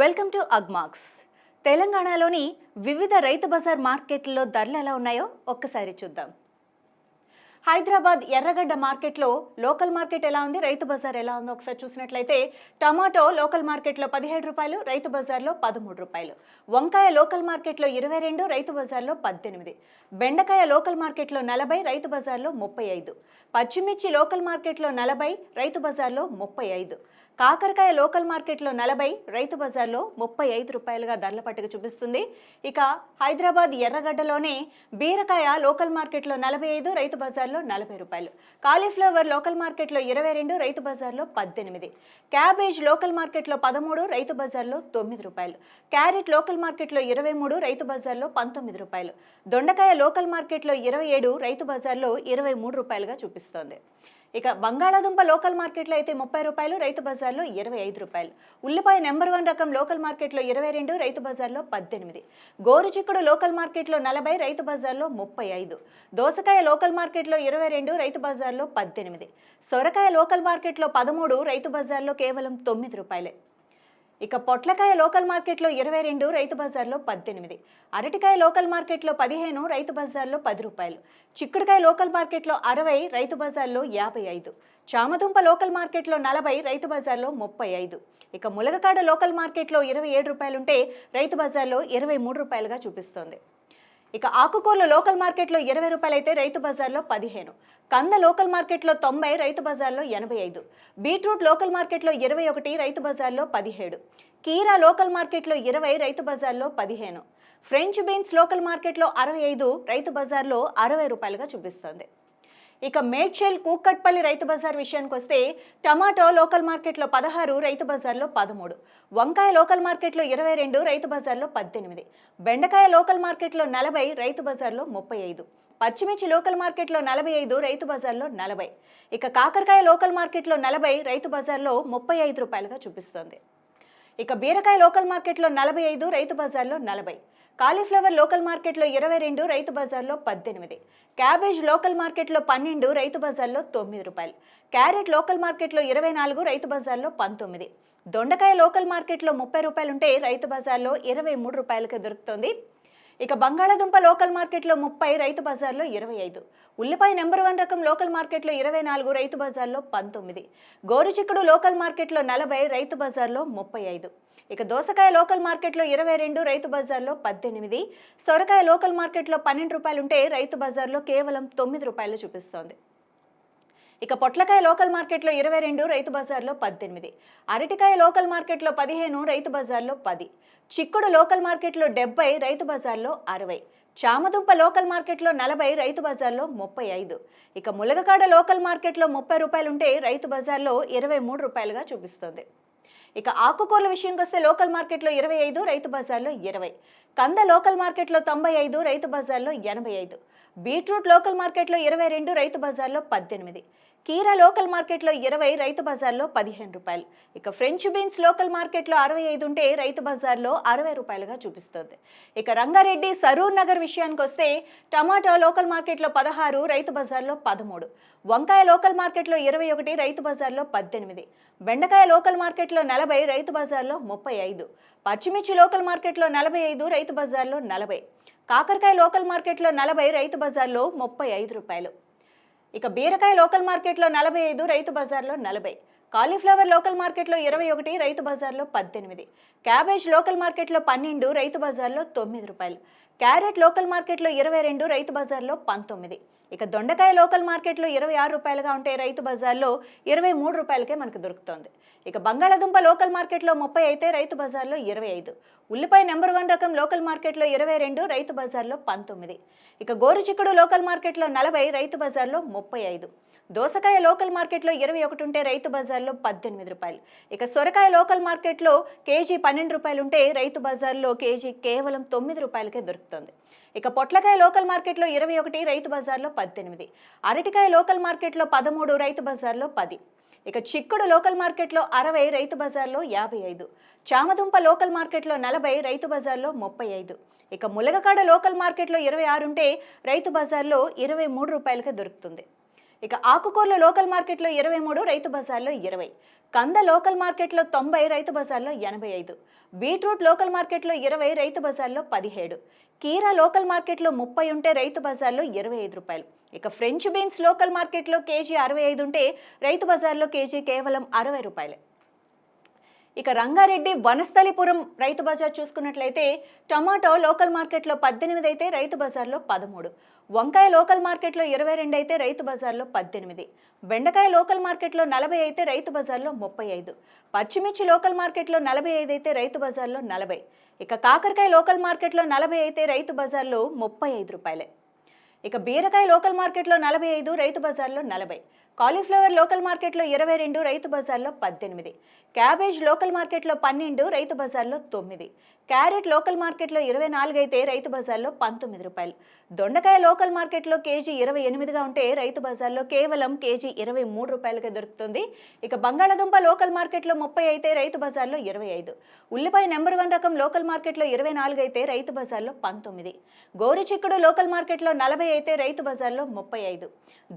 Welcome to Agmax తెలంగాణలోని వివిధ రైతు బజార్ మార్కెట్లలో ధరలు ఎలా ఉన్నాయో ఒక్కసారి చూద్దాం. హైదరాబాద్ ఎర్రగడ్డ మార్కెట్లో లోకల్ మార్కెట్ ఎలా ఉంది? రైతు బజార్ ఎలా ఉందో ఒకసారి చూసినట్లయితే టమాటో లోకల్ మార్కెట్లో పదిహేడు రూపాయలు రైతు బజార్లో పదమూడు రూపాయలు. వంకాయ లోకల్ మార్కెట్లో ఇరవై రెండు రైతు బజార్లో పద్దెనిమిది. బెండకాయ లోకల్ మార్కెట్లో నలభై రైతు బజార్లో ముప్పై ఐదు. పచ్చిమిర్చి లోకల్ మార్కెట్లో నలభై రైతు బజార్లో ముప్పై ఐదు. కాకరకాయ లోకల్ మార్కెట్లో నలభై రైతు బజార్లో ముప్పై ఐదు రూపాయలుగా ధరల పట్టుకు చూపిస్తుంది. ఇక హైదరాబాద్ ఎర్రగడ్డలోనే బీరకాయ లోకల్ మార్కెట్లో నలభై ఐదు రైతు బజార్లో నలభై రూపాయలు. కాలీఫ్లవర్ లోకల్ మార్కెట్లో ఇరవై రెండు రైతు బజార్లో పద్దెనిమిది. క్యాబేజ్ లోకల్ మార్కెట్లో పదమూడు రైతు బజార్లో తొమ్మిది రూపాయలు. క్యారెట్ లోకల్ మార్కెట్లో ఇరవై మూడు రైతు బజార్లో పంతొమ్మిది రూపాయలు. దొండకాయ లోకల్ మార్కెట్లో ఇరవై ఏడు రైతు బజార్లో ఇరవై మూడు రూపాయలుగా చూపిస్తోంది. ఇక బంగాళాదుంప లోకల్ మార్కెట్లో అయితే ముప్పై రూపాయలు రైతు బజార్లో ఇరవై ఐదు రూపాయలు. ఉల్లిపాయ నెంబర్ వన్ రకం లోకల్ మార్కెట్లో ఇరవై రెండు రైతు బజార్లో పద్దెనిమిది. గోరుచిక్కుడు లోకల్ మార్కెట్లో నలభై రైతు బజార్లో ముప్పై ఐదు. దోసకాయ లోకల్ మార్కెట్లో ఇరవై రెండు రైతు బజార్లో పద్దెనిమిది. సొరకాయ లోకల్ మార్కెట్లో పదమూడు రైతు బజార్లో కేవలం తొమ్మిది రూపాయలే. ఇక పొట్లకాయ లోకల్ మార్కెట్లో ఇరవై రెండు రైతు బజార్లో పద్దెనిమిది. అరటికాయ లోకల్ మార్కెట్లో పదిహేను రైతు బజార్లో పది రూపాయలు. చిక్కుడుకాయ లోకల్ మార్కెట్లో అరవై రైతు బజార్లో యాభై ఐదు. చామదుంప లోకల్ మార్కెట్లో నలభై రైతు బజార్లో ముప్పై ఐదు. ఇక ములగకాడ లోకల్ మార్కెట్లో ఇరవై ఏడు రూపాయలుంటే రైతు బజార్లో ఇరవై మూడు రూపాయలుగా చూపిస్తోంది. ఇక ఆకుకూరలు లోకల్ మార్కెట్లో ఇరవై రూపాయలు అయితే రైతు బజార్లో పదిహేను. కంద లోకల్ మార్కెట్లో తొంభై రైతు బజార్లో ఎనభై ఐదు. బీట్రూట్ లోకల్ మార్కెట్లో ఇరవై ఒకటి రైతు బజార్లో పదిహేడు. కీరా లోకల్ మార్కెట్లో ఇరవై రైతు బజార్లో పదిహేను. ఫ్రెంచ్ బీన్స్ లోకల్ మార్కెట్లో అరవై ఐదు రైతు బజార్లో అరవై రూపాయలుగా చూపిస్తోంది. ఇక మేడ్చల్ కూకట్పల్లి రైతు బజార్ విషయానికి వస్తే టమాటో లోకల్ మార్కెట్లో పదహారు రైతు బజార్లో పదమూడు. వంకాయ లోకల్ మార్కెట్లో ఇరవై రెండు రైతు బజార్లో పద్దెనిమిది. బెండకాయ లోకల్ మార్కెట్లో నలభై రైతు బజార్లో ముప్పై ఐదు. పచ్చిమిర్చి లోకల్ మార్కెట్లో నలభై ఐదు రైతు బజార్లో నలభై. ఇక కాకరకాయ లోకల్ మార్కెట్లో నలభై రైతు బజార్లో ముప్పై ఐదు రూపాయలుగా చూపిస్తోంది. ఇక బీరకాయ లోకల్ మార్కెట్లో నలభై ఐదు రైతు బజార్లో నలభై. కాలీఫ్లవర్ లోకల్ మార్కెట్లో ఇరవై రెండు రైతు బజార్లో పద్దెనిమిది. క్యాబేజ్ లోకల్ మార్కెట్లో పన్నెండు రైతు బజార్లో తొమ్మిది రూపాయలు. క్యారెట్ లోకల్ మార్కెట్లో ఇరవై నాలుగు రైతు బజార్లో పంతొమ్మిది. దొండకాయ లోకల్ మార్కెట్లో ముప్పై రూపాయలుంటే రైతు బజార్లో ఇరవై మూడు రూపాయలకి దొరుకుతుంది. ఇక బంగాళాదుంప లోకల్ మార్కెట్లో ముప్పై రైతు బజార్లో ఇరవై ఐదు. ఉల్లిపాయ నెంబర్ వన్ రకం లోకల్ మార్కెట్లో ఇరవై నాలుగు రైతు బజార్లో పంతొమ్మిది. గోరుచిక్కుడు లోకల్ మార్కెట్లో నలభై రైతు బజార్లో ముప్పై ఐదు. ఇక దోసకాయ లోకల్ మార్కెట్లో ఇరవై రెండు రైతు బజార్లో పద్దెనిమిది. సొరకాయ లోకల్ మార్కెట్లో పన్నెండు రూపాయలు ఉంటే రైతు బజార్లో కేవలం తొమ్మిది రూపాయలు చూపిస్తోంది. ఇక పొట్లకాయ లోకల్ మార్కెట్లో ఇరవై రెండు రైతు బజార్లో పద్దెనిమిది. అరటికాయ లోకల్ మార్కెట్లో పదిహేను రైతు బజార్లో పది. చిక్కుడు లోకల్ మార్కెట్లో డెబ్బై రైతు బజార్లో అరవై. చామదుంప లోకల్ మార్కెట్లో నలభై రైతు బజార్లో ముప్పై ఐదు. ఇక ములగకాడ లోకల్ మార్కెట్లో ముప్పై రూపాయలుంటే రైతు బజార్లో ఇరవై మూడు రూపాయలుగా చూపిస్తుంది. ఇక ఆకుకూరల విషయంకి వస్తే లోకల్ మార్కెట్లో ఇరవై ఐదు రైతు బజార్లో ఇరవై. కంద లోకల్ మార్కెట్లో తొంభై ఐదు రైతు బజార్లో ఎనభై ఐదు. బీట్రూట్ లోకల్ మార్కెట్లో ఇరవై రెండు రైతు బజార్లో పద్దెనిమిది. కీరా లోకల్ మార్కెట్లో ఇరవై రైతు బజార్లో పదిహేను రూపాయలు. ఇక ఫ్రెంచ్ బీన్స్ లోకల్ మార్కెట్లో అరవై ఐదు ఉంటే రైతు బజార్లో అరవై రూపాయలుగా చూపిస్తుంది. ఇక రంగారెడ్డి సరూర్ నగర్ విషయానికి వస్తే టమాటా లోకల్ మార్కెట్లో పదహారు రైతు బజార్లో పదమూడు. వంకాయ లోకల్ మార్కెట్లో ఇరవై ఒకటి రైతు బజార్లో పద్దెనిమిది. బెండకాయ లోకల్ మార్కెట్లో నలభై రైతు బజార్లో ముప్పై ఐదు. పచ్చిమిర్చి లోకల్ మార్కెట్లో నలభై ఐదు రైతు బజార్లో నలభై. కాకరకాయ లోకల్ మార్కెట్లో నలభై రైతు బజార్లో ముప్పై ఐదు రూపాయలు. ఇక బీరకాయ లోకల్ మార్కెట్లో నలభై ఐదు రైతు బజార్లో నలభై. కాలీఫ్లవర్ లోకల్ మార్కెట్లో ఇరవై ఒకటి రైతు బజార్లో పద్దెనిమిది. క్యాబేజ్ లోకల్ మార్కెట్లో పన్నెండు రైతు బజార్లో తొమ్మిది రూపాయలు. క్యారెట్ లోకల్ మార్కెట్లో ఇరవై రెండు రైతు బజార్లో పంతొమ్మిది. ఇక దొండకాయ లోకల్ మార్కెట్లో ఇరవై ఆరు రూపాయలుగా ఉంటే రైతు బజార్లో ఇరవై మూడు రూపాయలకే మనకు దొరుకుతోంది. ఇక బంగాళాదుంప లోకల్ మార్కెట్లో ముప్పై అయితే రైతు బజార్లో ఇరవై ఐదు. ఉల్లిపాయ నెంబర్ వన్ రకం లోకల్ మార్కెట్లో ఇరవై రెండు రైతు బజార్లో పంతొమ్మిది. ఇక గోరుచిక్కుడు లోకల్ మార్కెట్లో నలభై రైతు బజార్లో ముప్పై ఐదు. దోసకాయ లోకల్ మార్కెట్లో ఇరవై ఒకటి ఉంటే రైతు బజార్లో పద్దెనిమిది రూపాయలు. ఇక సొరకాయ లోకల్ మార్కెట్లో కేజీ పన్నెండు రూపాయలు ఉంటే రైతు బజార్లో కేజీ కేవలం తొమ్మిది రూపాయలకే దొరుకుతుంది. ఇక పొట్లకాయ లోకల్ మార్కెట్లో ఇరవై ఒకటి రైతు బజార్లో పద్దెనిమిది. అరటికాయ లోకల్ మార్కెట్లో పదమూడు రైతు బజార్లో పది. ఇక చిక్కుడు లోకల్ మార్కెట్లో అరవై రైతు బజార్లో యాభై ఐదు. చామదుంప లోకల్ మార్కెట్లో నలభై రైతు బజార్లో ముప్పై ఐదు. ఇక ములగకాడ లోకల్ మార్కెట్లో ఇరవై ఆరు ఉంటే రైతు బజార్లో ఇరవై మూడు రూపాయలకే దొరుకుతుంది. ఇక ఆకుకూరల లోకల్ మార్కెట్లో ఇరవై మూడు రైతు బజార్లో ఇరవై. కంద లోకల్ మార్కెట్లో తొంభై రైతు బజార్లో ఎనభై ఐదు. బీట్రూట్ లోకల్ మార్కెట్లో ఇరవై రైతు బజార్లో పదిహేడు. కీరా లోకల్ మార్కెట్లో ముప్పై ఉంటే రైతు బజార్లో ఇరవై ఐదు రూపాయలు. ఇక ఫ్రెంచ్ బీన్స్ లోకల్ మార్కెట్లో కేజీ అరవై ఐదు ఉంటే రైతు బజార్లో కేజీ కేవలం అరవై రూపాయలే. ఇక రంగారెడ్డి వనస్థలిపురం రైతు బజార్ చూసుకున్నట్లయితే టమాటో లోకల్ మార్కెట్లో పద్దెనిమిది అయితే రైతు బజార్లో పదమూడు. వంకాయ లోకల్ మార్కెట్లో ఇరవై రెండు అయితే రైతు బజార్లో పద్దెనిమిది. బెండకాయ లోకల్ మార్కెట్లో నలభై అయితే రైతు బజార్లో ముప్పై ఐదు. పచ్చిమిర్చి లోకల్ మార్కెట్లో నలభై ఐదు అయితే రైతు బజార్లో నలభై. ఇక కాకరకాయ లోకల్ మార్కెట్లో నలభై అయితే రైతు బజార్లో ముప్పై ఐదు రూపాయలే. ఇక బీరకాయ లోకల్ మార్కెట్లో నలభై ఐదు రైతు బజార్లో నలభై. కాలీఫ్లవర్ లోకల్ మార్కెట్లో ఇరవై రెండు రైతు బజార్లో పద్దెనిమిది. క్యాబేజ్ లోకల్ మార్కెట్లో పన్నెండు రైతు బజార్లో తొమ్మిది. క్యారెట్ లోకల్ మార్కెట్లో ఇరవై నాలుగు అయితే రైతు బజార్లో పంతొమ్మిది రూపాయలు. దొండకాయ లోకల్ మార్కెట్లో కేజీ ఇరవై ఎనిమిదిగా ఉంటే రైతు బజార్లో కేవలం కేజీ ఇరవై మూడు రూపాయలకే దొరుకుతుంది. ఇక బంగాళాదుంప లోకల్ మార్కెట్లో ముప్పై అయితే రైతు బజార్లో ఇరవై ఐదు. ఉల్లిపాయ నెంబర్ వన్ రకం లోకల్ మార్కెట్లో ఇరవై నాలుగు అయితే రైతు బజార్లో పంతొమ్మిది. గోరిచిక్కుడు లోకల్ మార్కెట్లో నలభై అయితే రైతు బజార్లో ముప్పై ఐదు.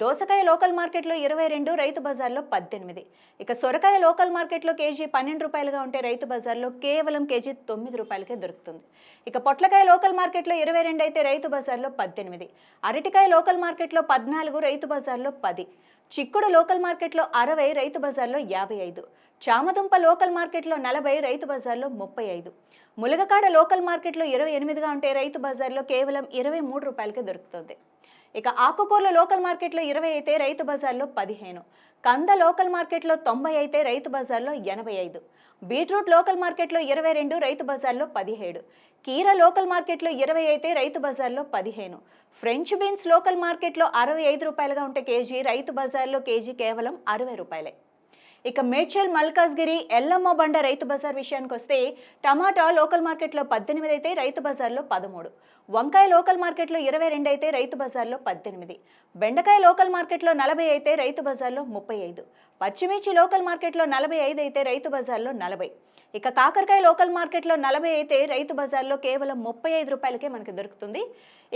దోసకాయ లోకల్ మార్కెట్లో ఇరవై ఇరవై రెండు రైతు బజార్లో పద్దెనిమిది. ఇక సొరకాయ లోకల్ మార్కెట్లో కేజీ పన్నెండు రూపాయలుగా ఉంటే రైతు బజార్లో కేవలం కేజీ తొమ్మిది రూపాయలకే దొరుకుతుంది. ఇక పొట్లకాయ లోకల్ మార్కెట్లో ఇరవై రెండు అయితే రైతు బజార్లో పద్దెనిమిది. అరటికాయ లోకల్ మార్కెట్లో పద్నాలుగు రైతు బజార్లో పది. చిక్కుడు లోకల్ మార్కెట్లో అరవై రైతు బజార్లో యాభై ఐదు. చామదుంప లోకల్ మార్కెట్లో నలభై రైతు బజార్లో ముప్పై ఐదు. ములగకాడ లోకల్ మార్కెట్లో ఇరవై ఎనిమిదిగా ఉంటే రైతు బజార్లో కేవలం ఇరవై మూడు రూపాయలకే దొరుకుతుంది. ఇక ఆకుకూరల లోకల్ మార్కెట్లో ఇరవై అయితే రైతు బజార్లో పదిహేను. కంద లోకల్ మార్కెట్లో తొంభై అయితే రైతు బజార్లో ఎనభై ఐదు. బీట్రూట్ లోకల్ మార్కెట్లో ఇరవై రెండు రైతు బజార్లో పదిహేడు. కీర లోకల్ మార్కెట్లో ఇరవై అయితే రైతు బజార్లో పదిహేను. ఫ్రెంచ్ బీన్స్ లోకల్ మార్కెట్లో అరవై ఐదు రూపాయలుగా ఉంటే కేజీ రైతు బజార్లో కేజీ కేవలం అరవై రూపాయలే. ఇక మేడ్చల్ మల్కాజ్గిరి ఎల్లమ్మ బండ రైతు బజార్ విషయానికి వస్తే టమాటా లోకల్ మార్కెట్లో పద్దెనిమిది అయితే రైతు బజార్లో పదమూడు. వంకాయ లోకల్ మార్కెట్లో ఇరవై రెండు అయితే రైతు బజార్లో పద్దెనిమిది. బెండకాయ లోకల్ మార్కెట్లో నలభై అయితే రైతు బజార్లో ముప్పై ఐదు. పచ్చిమిర్చి లోకల్ మార్కెట్లో నలభై ఐదు అయితే రైతు బజార్లో నలభై. ఇక కాకరకాయ లోకల్ మార్కెట్లో నలభై అయితే రైతు బజార్లో కేవలం ముప్పై ఐదు రూపాయలకే మనకి దొరుకుతుంది.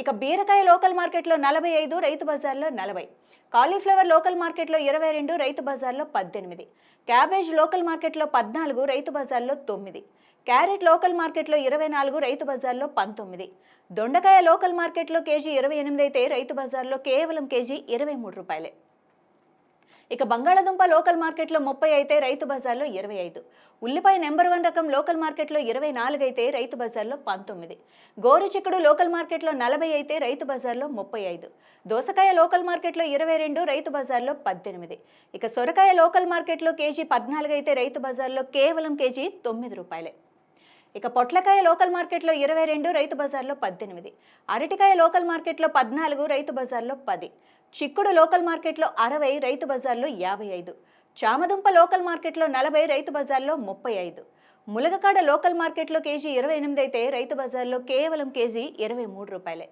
ఇక బీరకాయ లోకల్ మార్కెట్లో నలభై ఐదు రైతు బజార్లో నలభై. కాలీఫ్లవర్ లోకల్ మార్కెట్లో ఇరవై రెండు రైతు బజార్లో పద్దెనిమిది. క్యాబేజ్ లోకల్ మార్కెట్లో పద్నాలుగు రైతు బజార్లో తొమ్మిది. క్యారెట్ లోకల్ మార్కెట్లో ఇరవై నాలుగు రైతు బజార్లో పంతొమ్మిది. దొండకాయ లోకల్ మార్కెట్లో కేజీ ఇరవై ఎనిమిది అయితే రైతు బజార్లో కేవలం కేజీ ఇరవై మూడు రూపాయలే. ఇక బంగాళాదుంప లోకల్ మార్కెట్లో ముప్పై అయితే రైతు బజార్లో ఇరవై ఐదు. ఉల్లిపాయ నెంబర్ వన్ రకం లోకల్ మార్కెట్లో ఇరవై నాలుగు అయితే రైతు బజార్లో పంతొమ్మిది. గోరు చిక్కుడు లోకల్ మార్కెట్లో నలభై అయితే రైతు బజార్లో ముప్పై ఐదు. దోసకాయ లోకల్ మార్కెట్లో ఇరవై రెండు రైతు బజార్లో పద్దెనిమిది. ఇక సొరకాయ లోకల్ మార్కెట్లో కేజీ పద్నాలుగు అయితే రైతు బజార్లో కేవలం కేజీ తొమ్మిది రూపాయలే. ఇక పొట్లకాయ లోకల్ మార్కెట్లో ఇరవై రెండు రైతు బజార్లో పద్దెనిమిది. అరటికాయ లోకల్ మార్కెట్లో పద్నాలుగు రైతు బజార్లో పది. చిక్కుడు లోకల్ మార్కెట్లో అరవై రైతు బజార్లో యాభై ఐదు. చామదుంప లోకల్ మార్కెట్లో నలభై రైతు బజార్లో ముప్పై ఐదు. ములగకాడ లోకల్ మార్కెట్లో కేజీ ఇరవై ఎనిమిది అయితే రైతు బజార్లో కేవలం కేజీ ఇరవై మూడు రూపాయలే.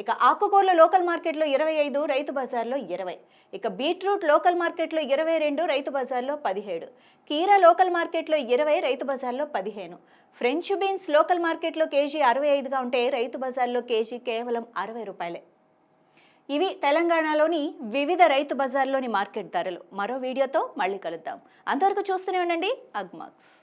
ఇక ఆకుకూరల లోకల్ మార్కెట్లో ఇరవై ఐదు రైతు బజార్లో ఇరవై. ఇక బీట్రూట్ లోకల్ మార్కెట్లో ఇరవై రెండు రైతు బజార్లో పదిహేడు. కీరా లోకల్ మార్కెట్లో ఇరవై రైతు బజార్లో పదిహేను. ఫ్రెంచ్ బీన్స్ లోకల్ మార్కెట్లో కేజీ అరవై ఐదుగా ఉంటే రైతు బజార్లో కేజీ కేవలం అరవై రూపాయలే. ఇవి తెలంగాణలోని వివిధ రైతు బజార్లోని మార్కెట్ ధరలు. మరో వీడియోతో మళ్ళీ కలుద్దాం. అంతవరకు చూస్తూనే ఉండండి. అగ్మాక్స్